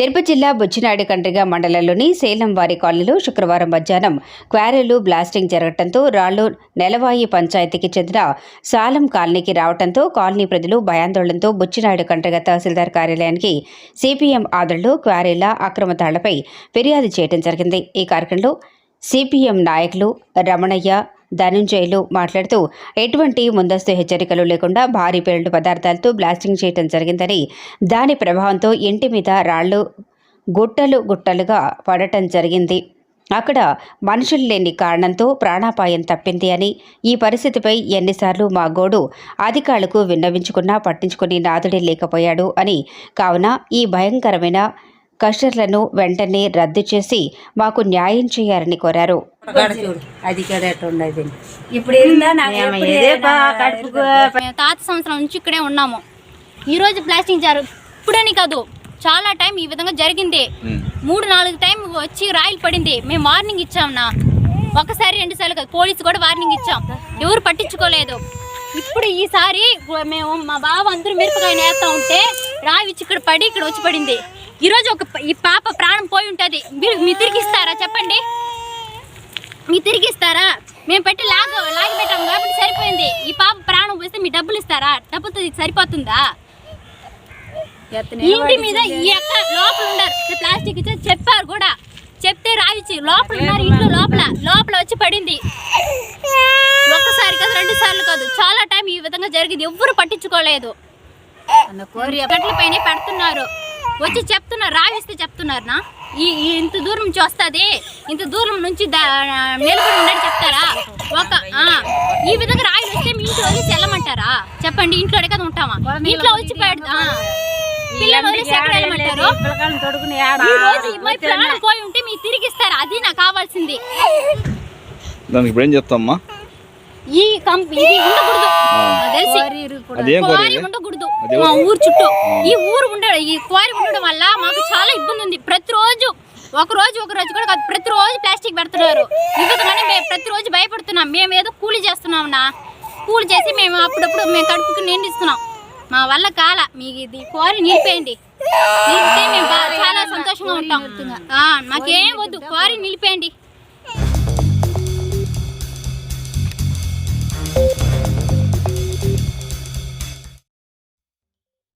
తిరుపతి జిల్లా బుచ్చినాయుడు కండ్రిగ మండలంలోని సేలంవారి కాలనీలో శుక్రవారం మధ్యాహ్నం క్వారీలు బ్లాస్టింగ్ జరగడంతో రాళ్ళు నెలవాయి పంచాయతీకి చెందిన సాలం కాలనీకి రావడంతో కాలనీ ప్రజలు భయాందోళనతో బుచ్చినాయుడు కండ్రిగ తహసీల్దార్ కార్యాలయానికి సిపిఎం ఆదరణలో క్వారీల అక్రమ తాళ్ళపై ఫిర్యాదు చేయడం జరిగింది. ఈ కార్యక్రమంలో సిపిఎం నాయకులు రమణయ్య ధనుంజయులు మాట్లాడుతూ ఎటువంటి ముందస్తు హెచ్చరికలు లేకుండా భారీ పేలుడు పదార్థాలతో బ్లాస్టింగ్ చేయడం జరిగిందని దాని ప్రభావంతో ఇంటి మీద రాళ్ళు గుట్టలు గుట్టలుగా పడటం జరిగింది. అక్కడ మనుషులు లేని కారణంతో ప్రాణాపాయం తప్పింది అని ఈ పరిస్థితిపై ఎన్నిసార్లు మా గోడు అధికారులకు విన్నవించుకున్నా పట్టించుకుని నాదుడే లేకపోయాడు అని కావున ఈ భయంకరమైన కష్టర్లను వెంటనే రద్దు చేసి మాకు న్యాయం చేయాలని కోరారు. అది ఇప్పుడు తాత సంవత్సరం నుంచి ఇక్కడే ఉన్నాము. ఈ రోజు ప్లాస్టింగ్ జారు ఇప్పుడని కాదు చాలా టైం ఈ విధంగా జరిగింది. మూడు నాలుగు టైం వచ్చి రాయిలు పడింది. మేము వార్నింగ్ ఇచ్చాంనా ఒకసారి రెండు సార్లు కాదు పోలీసు కూడా వార్నింగ్ ఇచ్చాం. ఎవరు పట్టించుకోలేదు. ఇప్పుడు ఈసారి మేము మా బావ అందరూ మిరపకాయ నేస్తా ఉంటే రాయి ఇక్కడ పడి ఇక్కడ వచ్చి పడింది. ఈరోజు ఒక ఈ పాప ప్రాణం పోయి ఉంటుంది. మీరు మీ తిరిగి ఇస్తారా చెప్పండి. మీ తిరిగి ఇస్తారా మేము పెట్టి లాగ లాగి పెట్టాం కాబట్టి సరిపోయింది. ఈ పాప ప్రాణం పోస్తే మీ డబ్బులు ఇస్తారా? డబ్బుతో సరిపోతుందా? ఇంటి మీద ఈ యొక్క లోపల ఈ ప్లాస్టిక్ ఇచ్చి చెప్పారు కూడా. చెప్తే రాయిచ్చి లోపల ఉన్నారు ఇంట్లో లోపల. లోపల వచ్చి పడింది. ఒక్కసారి కాదు రెండు సార్లు కాదు. చాలా టైం ఈ విధంగా జరిగింది. ఎవ్వరు పట్టించుకోలేదు. గట్ల పైన పెడుతున్నారు. వచ్చి చెప్తున్నారు రావిస్తే చెప్తున్నారు నా? ఈ ఇంత దూరం నుంచి వస్తుంది? ఇంత దూరం నుంచి నిలబడి ఉండని చెప్తారా? ఒక ఆ, ఈ విధంగా రాయి వస్తే మీ ఇంట్లో వదిలేసి వెళ్ళమంటారా? చెప్పండి ఇంట్లోనే కదా ఉంటామా? ఇంట్లో వచ్చి పెడ ఆ, పిల్లలు వదిలేసి ఎక్కడ వెళ్ళమంటారు? పిల్లకాయలను తొడుకుని ఆడ ఈ రోజు మీ ప్రాణం పోయి ఉంటే మీరు తిరిగి ఇస్తారా అది నాకు కావాల్సింది. దానికి ఇప్పుడు ఏం చెప్తామ్మా ఈ కంప్ ఇది ఉండకూడదు. మా ఊరు. చుట్టూ. ఈ ఊరు ఉండ ఈ క్వారీ ఉండడం వల్ల మాకు చాలా ఇబ్బంది ఉంది. ప్రతిరోజు ఒక రోజు ఒక రోజు కూడా కాదు ప్రతిరోజు ప్లాస్టిక్ పెడుతున్నారు. ఈ విధంగానే మేము ప్రతిరోజు భయపడుతున్నాం. మేము ఏదో కూలీ చేస్తున్నాంనా కూలి చేసి మేము అప్పుడప్పుడు మేము కడుపుకి నిండిస్తున్నాం మా వల్ల కాల మీకు ఇది క్వారీ నిలిపేయండి. నిలిపితే మేము చాలా సంతోషంగా ఉంటాం. మాకేం వద్దు. క్వారీ నిలిపేయండి.